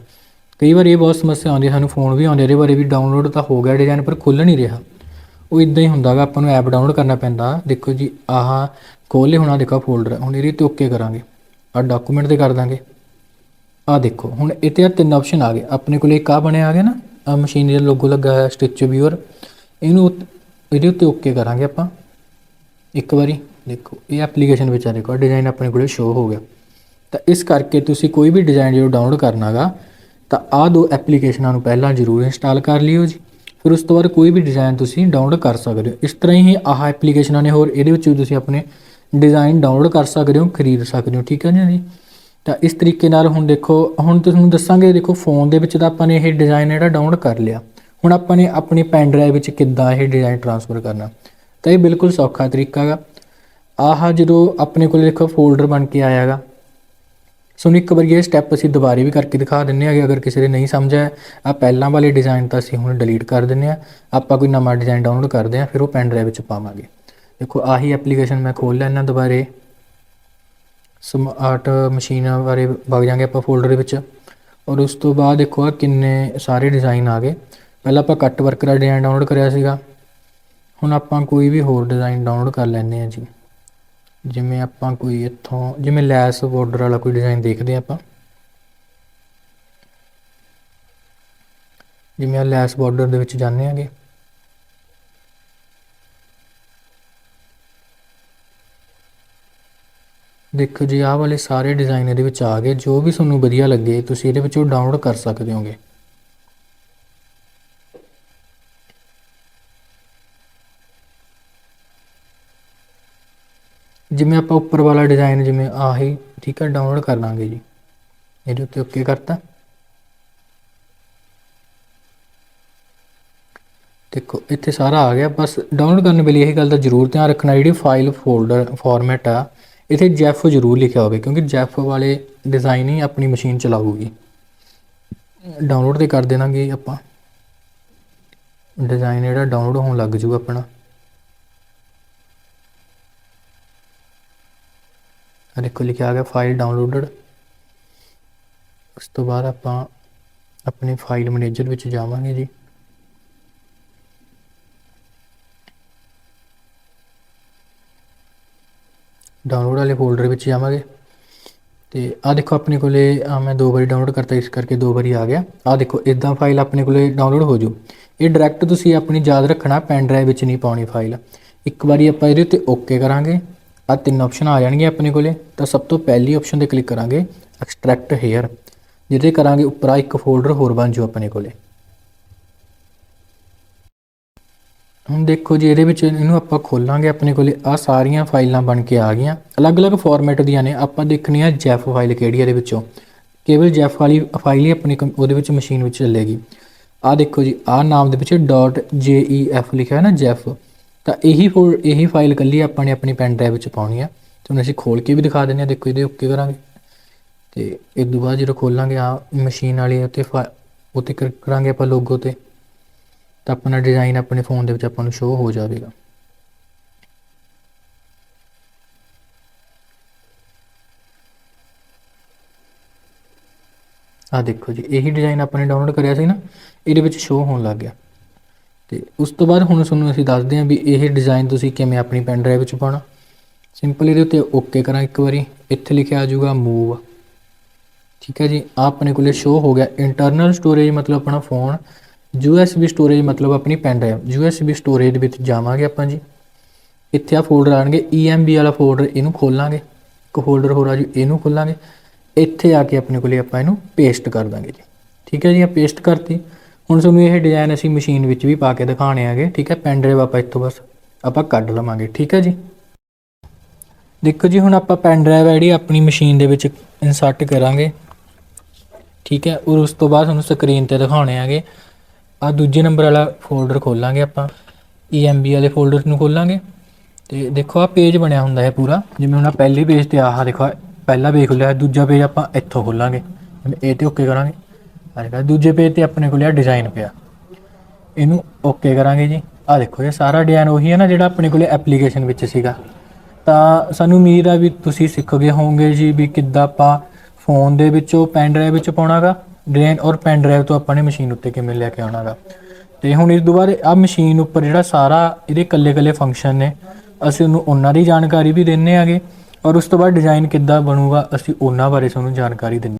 ਕਈ ਵਾਰ ਇਹ ਬਹੁਤ ਸਮੱਸਿਆ ਆਉਂਦੀ ਹੈ ਸਾਨੂੰ ਫੋਨ ਵੀ ਆਉਂਦੇ ਇਹਦੇ ਬਾਰੇ ਵੀ ਡਾਊਨਲੋਡ ਤਾਂ ਹੋ ਗਿਆ ਡਿਜ਼ਾਈਨ ਪਰ ਖੁੱਲ ਨਹੀਂ ਰਿਹਾ। ਉਹ ਇਦਾਂ ਹੀ ਹੁੰਦਾਗਾ ਆਪਾਂ ਨੂੰ ਐਪ ਡਾਊਨਲੋਡ ਕਰਨਾ ਪੈਂਦਾ, ਦੇਖੋ ਜੀ, ਆਹ ਖੋਲੇ ਹੋਣਾ ਦੇਖੋ ਫੋਲਡਰ ਹੁਣ ਇਹਦੇ ਤੇ ਓਕੇ ਕਰਾਂਗੇ। ਆ ਡਾਕੂਮੈਂਟ ਤੇ ਕਰ ਦਾਂਗੇ। ਆ ਦੇਖੋ, ਹੁਣ ਇੱਥੇ ਆ ਤਿੰਨ ਆਪਸ਼ਨ ਆ ਗਏ। ਆਪਣੇ ਕੋਲੇ ਇੱਕ ਆ ਬਣਿਆ ਆ ਗਿਆ ਨਾ ਆ ਮਸ਼ੀਨ ਦਾ ਲੋਗੋ ਲੱਗਾ ਹੋਇਆ ਸਟਿਚ ਵਿਊਅਰ ਇਹਨੂੰ ਉੱਤ- ਇਹਦੇ ਉੱਤੇ ਓਕੇ ਕਰਾਂਗੇ ਆਪਾਂ। ਇੱਕ ਵਾਰੀ, ਦੇਖੋ, ਇਹ ਐਪਲੀਕੇਸ਼ਨ ਵਿੱਚ ਆ, ਦੇਖੋ ਡਿਜ਼ਾਈਨ ਆਪਣੇ ਕੋਲੇ ਸ਼ੋ ਹੋ ਗਿਆ। ਤਾਂ ਇਸ ਕਰਕੇ ਤੁਸੀਂ ਕੋਈ ਵੀ ਡਿਜ਼ਾਈਨ ਜਿਹੜਾ ਡਾਊਨਲੋਡ ਕਰਨਾਗਾ ਤਾਂ ਆਹ ਦੋ ਐਪਲੀਕੇਸ਼ਨਾਂ ਨੂੰ ਪਹਿਲਾਂ ਜ਼ਰੂਰ ਇੰਸਟਾਲ ਕਰ ਲਿਓ ਜੀ। ਫਿਰ ਉਸ ਤੋਂ ਬਾਅਦ ਕੋਈ ਵੀ ਡਿਜ਼ਾਈਨ ਤੁਸੀਂ ਡਾਊਨਲੋਡ ਕਰ ਸਕਦੇ ਹੋ। ਇਸ ਤਰ੍ਹਾਂ ਹੀ ਆਹ ਐਪਲੀਕੇਸ਼ਨਾਂ ਨੇ ਹੋਰ ਇਹਦੇ ਵਿੱਚ ਵੀ ਤੁਸੀਂ ਆਪਣੇ ਡਿਜ਼ਾਈਨ ਡਾਊਨਲੋਡ ਕਰ ਸਕਦੇ ਹੋ, ਖਰੀਦ ਸਕਦੇ ਹੋ, ਠੀਕ ਹੈ ਜੀ? ਤਾਂ ਇਸ ਤਰੀਕੇ ਨਾਲ ਹੁਣ ਦੇਖੋ, ਹੁਣ ਤੁਹਾਨੂੰ ਦੱਸਾਂਗੇ, ਦੇਖੋ ਫੋਨ ਦੇ ਵਿੱਚ ਤਾਂ ਆਪਾਂ ਨੇ ਇਹ ਡਿਜ਼ਾਈਨ ਜਿਹੜਾ ਡਾਊਨਲੋਡ ਕਰ ਲਿਆ। ਹੁਣ ਆਪਾਂ ਨੇ ਆਪਣੀ ਪੈਨ ਡਰਾਈਵ ਵਿੱਚ ਕਿੱਦਾਂ ਇਹ ਡਿਜ਼ਾਈਨ ਟਰਾਂਸਫਰ ਕਰਨਾ। ਤਾਂ ਇਹ ਬਿਲਕੁਲ ਸੌਖਾ ਤਰੀਕਾ ਹੈਗਾ। ਆਹ ਜਦੋਂ ਆਪਣੇ ਕੋਲ ਦੇਖੋ ਫੋਲਡਰ ਬਣ ਕੇ ਆਇਆਗਾ ਸੋ ਇੱਕ ਵਾਰੀ ਇਹ ਸਟੈਪ ਅਸੀਂ ਦੁਬਾਰੇ ਵੀ ਕਰਕੇ ਦਿਖਾ ਦਿੰਨੇ ਆਗੇ ਅਗਰ ਕਿਸੇ ਦੇ ਨਹੀਂ ਸਮਝ ਆਇਆ ਆ ਪਹਿਲਾਂ ਵਾਲੇ ਡਿਜ਼ਾਈਨ ਤਾਂ ਅਸੀਂ ਹੁਣ ਡਿਲੀਟ ਕਰ ਦਿੰਨੇ ਆ ਆਪਾਂ ਕੋਈ ਨਵਾਂ ਡਿਜ਼ਾਈਨ ਡਾਊਨਲੋਡ ਕਰਦੇ ਆ ਫਿਰ ਉਹ ਪੈਨ ਡਰਾਈਵ ਵਿੱਚ ਪਾਵਾਂਗੇ। ਦੇਖੋ, ਆਹੀ ਐਪਲੀਕੇਸ਼ਨ ਮੈਂ ਖੋਲ ਲੈਣਾ ਦੁਬਾਰੇ। ਸਮਾਰਟ ਮਸ਼ੀਨਾਂ ਬਾਰੇ ਵਗ ਜਾਂਗੇ ਆਪਾਂ ਫੋਲਡਰ ਦੇ ਵਿੱਚ। ਔਰ ਉਸ ਤੋਂ ਬਾਅਦ ਦੇਖੋ ਆ ਕਿੰਨੇ ਸਾਰੇ ਡਿਜ਼ਾਈਨ ਆ ਗਏ। ਪਹਿਲਾਂ ਆਪਾਂ ਕੱਟ ਵਰਕ ਦਾ ਡਿਜ਼ਾਈਨ ਡਾਊਨਲੋਡ ਕਰਿਆ ਸੀਗਾ। ਹੁਣ ਆਪਾਂ ਕੋਈ ਵੀ ਹੋਰ ਡਿਜ਼ਾਈਨ ਡਾਊਨਲੋਡ ਕਰ ਲੈਂਦੇ ਆ ਜੀ। ਜਿਵੇਂ ਆਪਾਂ ਕੋਈ ਇੱਥੋਂ, ਜਿਵੇਂ ਲੈਸ ਬਾਰਡਰ ਵਾਲਾ ਕੋਈ ਡਿਜ਼ਾਈਨ ਦੇਖਦੇ ਹਾਂ ਆਪਾਂ। ਜਿਵੇਂ ਆ ਲੈਸ ਬਾਰਡਰ ਦੇ ਵਿੱਚ ਜਾਂਦੇ ਆਂਗੇ ਦੇਖੋ ਜੀ, ਆਹ ਵਾਲੇ ਸਾਰੇ ਡਿਜ਼ਾਈਨ ਇਹਦੇ ਵਿੱਚ ਆ ਗਏ। ਜੋ ਵੀ ਤੁਹਾਨੂੰ ਵਧੀਆ ਲੱਗੇ, ਤੁਸੀਂ ਇਹਦੇ ਵਿੱਚੋਂ ਡਾਊਨਲੋਡ ਕਰ ਸਕਦੇ ਹੋਗੇ। ਜਿਵੇਂ ਆਪਾਂ ਉੱਪਰ ਵਾਲਾ ਡਿਜ਼ਾਈਨ ਜਿਵੇਂ ਆਹੀ, ਠੀਕ ਹੈ ਡਾਊਨਲੋਡ ਕਰ ਲਾਂਗੇ ਜੀ। ਇਹਦੇ ਉੱਤੇ ਓਕੇ ਕਰਤਾ। ਦੇਖੋ, ਇੱਥੇ ਸਾਰਾ ਆ ਗਿਆ। ਬਸ ਡਾਊਨਲੋਡ ਕਰਨ ਵੇਲੇ ਇਹ ਗੱਲ ਦਾ ਜ਼ਰੂਰ ਧਿਆਨ ਰੱਖਣਾ, ਜਿਹੜੀ ਫਾਈਲ ਫੋਲਡਰ ਫਾਰਮੈਟ ਆ, ਇੱਥੇ ਜੈਫ ਜ਼ਰੂਰ ਲਿਖਿਆ ਹੋਵੇ, ਕਿਉਂਕਿ ਜੈਫ ਵਾਲੇ ਡਿਜ਼ਾਈਨ ਹੀ ਆਪਣੀ ਮਸ਼ੀਨ ਚਲਾਊਗੀ। ਡਾਊਨਲੋਡ ਤੇ ਕਰ ਦੇਣਾਗੇ ਆਪਾਂ। ਡਿਜ਼ਾਈਨ ਜਿਹੜਾ ਡਾਊਨਲੋਡ ਹੋਣ ਲੱਗ ਜੂਗਾ ਆਪਣਾ। ਆ ਦੇਖੋ ਲਿਖਿਆ ਆ ਗਿਆ ਫਾਈਲ ਡਾਊਨਲੋਡਡ ਉਸ ਤੋਂ ਬਾਅਦ ਆਪਾਂ ਆਪਣੇ ਫਾਈਲ ਮੈਨੇਜਰ ਵਿੱਚ ਜਾਵਾਂਗੇ ਜੀ। ਡਾਊਨਲੋਡ ਵਾਲੇ ਫੋਲਡਰ ਵਿੱਚ ਜਾਵਾਂਗੇ। ਤੇ ਆ ਦੇਖੋ ਆਪਣੇ ਕੋਲੇ, ਆਹ ਮੈਂ ਦੋ ਵਾਰੀ ਡਾਊਨਲੋਡ ਕਰਤਾ, ਇਸ ਕਰਕੇ ਦੋ ਵਾਰੀ ਆ ਗਿਆ। ਆ ਦੇਖੋ ਇਦਾਂ ਫਾਈਲ ਆਪਣੇ ਕੋਲੇ ਡਾਊਨਲੋਡ ਹੋ ਜੂ। ਇਹ ਡਾਇਰੈਕਟ ਤੁਸੀਂ ਆਪਣੀ ਯਾਦ ਰੱਖਣਾ ਪੈਨ ਡਰਾਈਵ ਵਿੱਚ ਨਹੀਂ ਪਾਉਣੀ ਫਾਈਲ ਇੱਕ ਵਾਰੀ ਆਪਾਂ ਇਹਦੇ ਉੱਤੇ ਓਕੇ ਕਰਾਂਗੇ। ਆ ਤਿੰਨ ਆਪਸ਼ਨ ਆ ਜਾਣਗੀਆਂ ਆਪਣੇ ਕੋਲੇ, ਤਾਂ ਸਭ ਤੋਂ ਪਹਿਲੀ ਆਪਸ਼ਨ ਤੇ ਕਲਿੱਕ ਕਰਾਂਗੇ ਐਕਸਟ੍ਰੈਕਟ ਹੇਅਰ ਜਿਹਦੇ ਕਰਾਂਗੇ ਉੱਪਰ ਇੱਕ ਫੋਲਡਰ ਹੋਰ ਬਣ ਜੂ ਆਪਣੇ ਕੋਲੇ। ਹੁਣ ਦੇਖੋ ਜੀ, ਇਹਦੇ ਵਿੱਚ ਇਹਨੂੰ ਆਪਾਂ ਖੋਲਾਂਗੇ ਆਪਣੇ ਕੋਲੇ ਆ ਸਾਰੀਆਂ ਫਾਈਲਾਂ ਬਣ ਕੇ ਆ ਗਈਆਂ। ਅਲੱਗ-ਅਲੱਗ ਫਾਰਮੈਟ ਦੀਆਂ ਨੇ, ਆਪਾਂ ਦੇਖਣੀ ਆ ਜੈਫ ਫਾਈਲ ਕਿਹੜੀ ਇਹਦੇ ਵਿੱਚੋਂ। ਕੇਵਲ ਜੈਫ ਵਾਲੀ ਫਾਈਲ ਹੀ ਆਪਣੀ ਕੰਪ- ਉਹਦੇ ਵਿੱਚ ਮਸ਼ੀਨ ਵਿੱਚ ਚੱਲੇਗੀ। ਆ ਦੇਖੋ ਜੀ ਆ ਨਾਮ ਦੇ ਵਿੱਚ .jef ਲਿਖਿਆ ਹੈ ਨਾ ਜੈਫ ਤਾਂ ਇਹੀ ਫੋਲ ਇਹੀ ਫਾਈਲ ਕੱਲੀ ਆਪਾਂ ਨੇ ਆਪਣੀ ਪੈਨ ਡਰਾਈਵ ਵਿੱਚ ਪਾਉਣੀ ਆ। ਤੁਹਾਨੂੰ ਅਸੀਂ ਖੋਲ ਕੇ ਵੀ ਦਿਖਾ ਦਿੰਦੇ ਆ, ਦੇਖੋ ਇਹਦੇ ਓਕੇ ਕਰਾਂਗੇ। ਤੇ ਇਸ ਤੋਂ ਬਾਅਦ ਜਦੋਂ ਖੋਲਾਂਗੇ ਆ ਮਸ਼ੀਨ ਵਾਲੀ ਉੱਤੇ ਫਾ- ਉੱਤੇ ਕਰ- ਕਰਾਂਗੇ ਆਪਾਂ ਲੋਗੋ ਤੇ। ਤਾਂ ਆਪਣਾ ਡਿਜ਼ਾਈਨ ਆਪਣੇ ਫੋਨ ਦੇ ਵਿੱਚ ਆਪਾਂ ਨੂੰ ਸ਼ੋ ਹੋ ਜਾਵੇਗਾ। ਆ ਦੇਖੋ ਜੀ, ਇਹੀ ਡਿਜ਼ਾਈਨ ਆਪਾਂ ਨੇ ਡਾਊਨਲੋਡ ਕਰਿਆ ਸੀ ਨਾ, ਇਹਦੇ ਵਿੱਚ ਸ਼ੋ ਹੋਣ ਲੱਗ ਗਿਆ। ਤੇ ਉਸ ਤੋਂ ਬਾਅਦ ਹੁਣ ਤੁਹਾਨੂੰ ਅਸੀਂ ਦੱਸਦੇ ਹਾਂ ਵੀ ਇਹ ਡਿਜ਼ਾਈਨ ਤੁਸੀਂ ਕਿਵੇਂ ਆਪਣੀ ਪੈਨ ਡਰਾਈਵ ਵਿੱਚ ਪਾਉਣਾ। ਸਿੰਪਲ ਇਹਦੇ ਉੱਤੇ ਓਕੇ ਕਰਾਂ ਇੱਕ ਵਾਰੀ। ਇੱਥੇ ਲਿਖਿਆ ਆ ਜਾਊਗਾ ਮੂਵ ਠੀਕ ਹੈ ਜੀ? ਆਹ ਆਪਣੇ ਕੋਲੇ ਸ਼ੋ ਹੋ ਗਿਆ ਇੰਟਰਨਲ ਸਟੋਰੇਜ ਮਤਲਬ ਆਪਣਾ ਫੋਨ USB ਸਟੋਰੇਜ ਮਤਲਬ ਆਪਣੀ ਪੈਨ ਡਰਾਈਵ USB ਸਟੋਰੇਜ ਦੇ ਵਿੱਚ ਜਾਵਾਂਗੇ ਆਪਾਂ ਜੀ। ਇੱਥੇ ਆ ਫੋਲਡਰ ਆਣਗੇ EMB ਵਾਲਾ ਫੋਲਡਰ ਇਹਨੂੰ ਖੋਲਾਂਗੇ। ਇੱਕ ਫੋਲਡਰ ਹੋਰ ਆ ਜੀ, ਇਹਨੂੰ ਖੋਲਾਂਗੇ। ਇੱਥੇ ਆ ਕੇ ਆਪਣੇ ਕੋਲੇ ਆਪਾਂ ਇਹਨੂੰ ਪੇਸਟ ਕਰ ਦਾਂਗੇ ਜੀ। ਠੀਕ ਹੈ ਜੀ? ਆ ਪੇਸਟ ਕਰਤੀ। ਹੁਣ ਤੁਹਾਨੂੰ ਇਹ ਡਿਜ਼ਾਈਨ ਅਸੀਂ ਮਸ਼ੀਨ ਵਿੱਚ ਵੀ ਪਾ ਕੇ ਦਿਖਾਣੇ ਆਗੇ ਠੀਕ ਹੈ? ਪੈਨ ਡਰਾਈਵ ਆਪਾਂ ਇੱਥੋਂ ਬਸ ਆਪਾਂ ਕੱਢ ਲਵਾਂਗੇ, ਠੀਕ ਹੈ ਜੀ? ਦੇਖੋ ਜੀ, ਹੁਣ ਆਪਾਂ ਪੈਨ ਡਰਾਈਵ ਹੈ ਜਿਹੜੀ ਆਪਣੀ ਮਸ਼ੀਨ ਦੇ ਵਿੱਚ ਇਨਸਰਟ ਕਰਾਂਗੇ, ਠੀਕ ਹੈ? ਔਰ ਉਸ ਤੋਂ ਬਾਅਦ ਤੁਹਾਨੂੰ ਸਕਰੀਨ ਤੇ ਦਿਖਾਉਣੇ ਆਗੇ ਆ ਦੂਜੇ ਨੰਬਰ ਵਾਲਾ ਫੋਲਡਰ ਖੋਲਾਂਗੇ ਆਪਾਂ EMB ਵਾਲੇ ਫੋਲਡਰ ਨੂੰ ਖੋਲਾਂਗੇ। ਤੇ ਦੇਖੋ, ਆ ਪੇਜ ਬਣਿਆ ਹੁੰਦਾ ਹੈ ਪੂਰਾ। ਜਿਵੇਂ ਹੁਣ ਆਹ ਪਹਿਲੇ ਪੇਜ ਤੇ ਆਹ ਦੇਖੋ ਪਹਿਲਾ ਪੇਜ ਖੁੱਲਿਆ ਦੂਜਾ ਪੇਜ ਆਪਾਂ ਇੱਥੋਂ ਖੋਲਾਂਗੇ। ਜਿਵੇਂ ਇਹ ਤੇ ਓਕੇ ਕਰਾਂਗੇ। ਆ ਦੇਖੋ ਦੂਜੇ ਪੇਜ ਤੇ ਆਪਣੇ ਕੋਲ ਆ ਡਿਜ਼ਾਈਨ ਪਿਆ। ਇਹਨੂੰ ਓਕੇ ਕਰਾਂਗੇ ਜੀ। ਆ ਦੇਖੋ ਇਹ ਸਾਰਾ ਡਿਜ਼ਾਈਨ ਉਹੀ ਹੈ ਨਾ ਜਿਹੜਾ ਆਪਣੇ ਕੋਲੇ ਐਪਲੀਕੇਸ਼ਨ ਵਿੱਚ ਸੀਗਾ। ਤਾਂ ਸਾਨੂੰ ਉਮੀਦ ਆ ਵੀ ਤੁਸੀਂ ਸਿੱਖ ਗਏ ਹੋਵੋਗੇ ਜੀ ਵੀ ਕਿੱਦਾਂ ਆਪਾਂ ਫੋਨ ਦੇ ਵਿੱਚੋਂ ਪੈਨ ਡਰਾਈਵ ਵਿੱਚ ਪਾਉਣਾਗਾ। ਡਿਜ਼ਾਈਨ ਔਰ ਪੈਨ ਡਰਾਈਵ ਤੋਂ ਆਪਾਂ ਨੇ ਮਸ਼ੀਨ ਉੱਤੇ ਕਿਵੇਂ ਲੈ ਕੇ ਆਉਣਾਗਾ। ਤੇ ਹੁਣ ਇਸ ਤੋਂ ਬਾਅਦ ਆ ਮਸ਼ੀਨ ਉੱਪਰ ਜਿਹੜਾ ਸਾਰਾ ਇਹਦੇ ਕੱਲੇ-ਕੱਲੇ ਫੰਕਸ਼ਨ ਨੇ, ਅਸੀਂ ਉਹਨੂੰ ਉਹਨਾਂ ਦੀ ਜਾਣਕਾਰੀ ਵੀ ਦਿੰਨੇ ਆਗੇ। ਔਰ ਉਸ ਤੋਂ ਬਾਅਦ ਡਿਜ਼ਾਈਨ ਕਿੱਦਾਂ ਬਣੂਗਾ, ਅਸੀਂ ਉਹਨਾਂ ਬਾਰੇ ਤੁਹਾਨੂੰ ਜਾਣਕਾਰੀ ਦਿੰਨੇ